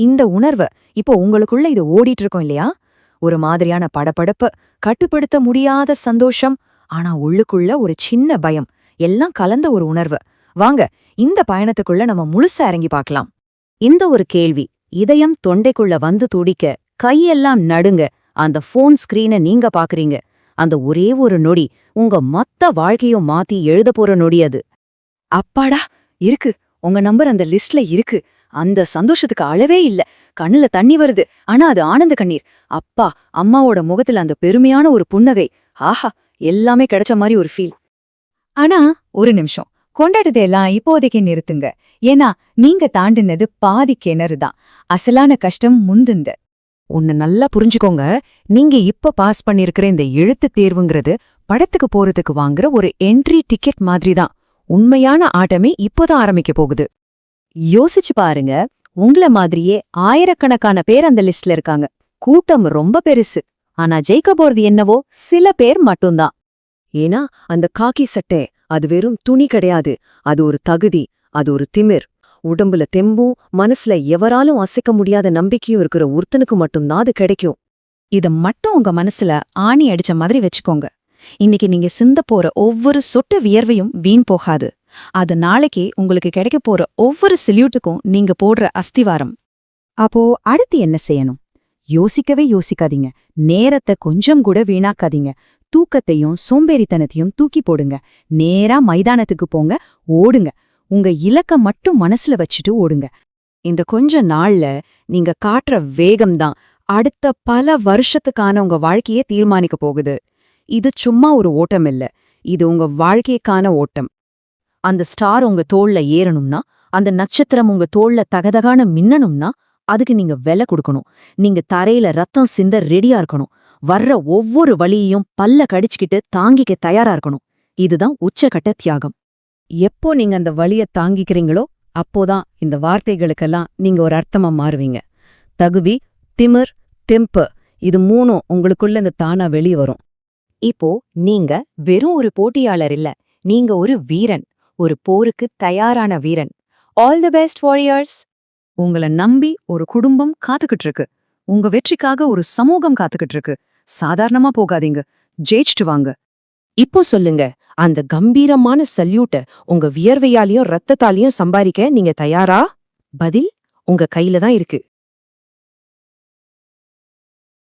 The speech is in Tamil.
இந்த உணர்வு இப்போ உங்களுக்குள்ள இது ஓடிட்டு இருக்கோம் இல்லையா? ஒரு மாதிரியான படபடப்பு கட்டுப்படுத்த முடியாத சந்தோஷம் ஆனா உள்ளுக்குள்ள ஒரு சின்ன பயம் எல்லாம் கலந்த ஒரு உணர்வு. வாங்க இந்த பயணத்துக்குள்ள நம்ம முழுசா இறங்கி பார்க்கலாம். இந்த ஒரு கேள்வி இதயம் தொண்டைக்குள்ள வந்து துடிக்க கையெல்லாம் நடுங்க அந்த ஃபோன் ஸ்கிரீனை நீங்க பாக்குறீங்க. அந்த ஒரே ஒரு நொடி உங்க மொத்த வாழ்க்கையும் மாத்தி எழுத போற நொடி அது. அப்பாடா இருக்கு. உங்க நம்பர் அந்த லிஸ்ட்ல இருக்கு. அந்த சந்தோஷத்துக்கு அளவே இல்ல. கண்ணுல தண்ணி வருது. ஆனா அது ஆனந்த கண்ணீர். அப்பா அம்மாவோட முகத்துல அந்த பெருமையான ஒரு புன்னகை. ஆஹா எல்லாமே கிடைச்ச மாதிரி ஒரு ஃபீல் ஆனா ஒரு நிமிஷம். கொண்டாடுறதெல்லாம் இப்போதைக்கு நிறுத்துங்க. ஏன்னா நீங்க தாண்டினது பாதி கிணறு தான். அசலான கஷ்டம் முந்துந்த. ஒன்னு நல்லா புரிஞ்சுக்கோங்க. நீங்க இப்ப பாஸ் பண்ணிருக்கிற இந்த எழுத்து தேர்வுங்கிறது படத்துக்கு போறதுக்கு வாங்குற ஒரு என்ட்ரி டிக்கெட் மாதிரி தான். உண்மையான ஆட்டமே இப்போதான் ஆரம்பிக்க போகுது. யோசிச்சு பாருங்க. உங்கள மாதிரியே ஆயிரக்கணக்கான பேர் அந்த லிஸ்ட்ல இருக்காங்க. கூட்டம் ரொம்ப பெருசு. ஆனா ஜெயிக்க போறது என்னவோ சில பேர் மட்டும்தான். ஏன்னா அந்த காக்கி சட்டை அது வெறும் துணி கிடையாது. அது ஒரு தகுதி அது ஒரு திமிர். உடம்புல தெம்பும் மனசுல எவராலும் அசைக்க முடியாத நம்பிக்கையும் இருக்கிற ஒருத்தனுக்கு மட்டும்தான் அது கிடைக்கும். இத மட்டும் உங்க மனசுல ஆணி அடிச்ச மாதிரி வச்சுக்கோங்க. இன்னைக்கு நீங்க சிந்த போற ஒவ்வொரு சொட்டு வியர்வையும் வீண் போகாது. அது நாளைக்கே உங்களுக்கு கிடைக்க போற ஒவ்வொரு சில்யூட்டுக்கும் நீங்க போடுற அஸ்திவாரம். அப்போ அடுத்து என்ன செய்யணும்? யோசிக்கவே யோசிக்காதீங்க. நேரத்தை கொஞ்சம் கூட வீணாக்காதீங்க. தூக்கத்தையும் சோம்பேறித்தனத்தையும் தூக்கி போடுங்க. நேரா மைதானத்துக்கு போங்க ஓடுங்க. உங்க இலக்க மட்டும் மனசுல வச்சுட்டு ஓடுங்க. இந்த கொஞ்ச நாள்ல நீங்க காட்டுற வேகம்தான். அடுத்த பல வருஷத்துக்கான உங்க வாழ்க்கையே தீர்மானிக்க போகுது. இது சும்மா ஒரு ஓட்டம் இல்ல. இது உங்க வாழ்க்கைக்கான ஓட்டம். அந்த ஸ்டார் உங்க தோள்ல ஏறணும்னா அந்த நட்சத்திரம் உங்க தோள்ல தகதகான மின்னணும்னா அதுக்கு நீங்க வெலை கொடுக்கணும். நீங்க தரையில ரத்தம் சிந்த ரெடியா இருக்கணும். வர்ற ஒவ்வொரு வழியையும் பல்ல கடிச்சுக்கிட்டு தாங்கிக்க தயாரா இருக்கணும். இதுதான் உச்சகட்ட தியாகம். எப்போ நீங்க அந்த வழிய தாங்கிக்கிறீங்களோ அப்போதான் இந்த வார்த்தைகளுக்கெல்லாம் நீங்க ஒரு அர்த்தமா மாறுவீங்க. தகுவி திமிர் தெம்பு இது மூணும் உங்களுக்குள்ள இந்த தானா வெளிய வரும். இப்போ நீங்க வெறும் ஒரு போட்டியாளர் இல்ல. நீங்க ஒரு வீரன். ஒரு போருக்கு தயாரான வீரன். ஆல் தி பெஸ்ட் வாரியர்ஸ் உங்களை நம்பி ஒரு குடும்பம் காத்துக்கிட்டு இருக்கு உங்க வெற்றிக்காக ஒரு சமூகம் காத்துக்கிட்டு இருக்கு சாதாரணமா போகாதீங்க. ஜெயிச்சுட்டு வாங்க. இப்போ சொல்லுங்க. அந்த கம்பீரமான சல்யூட்ட உங்க வியர்வையாலையும் ரத்தத்தாலையும் சம்பாதிக்க நீங்க தயாரா? பதில் உங்க கையில தான் இருக்கு.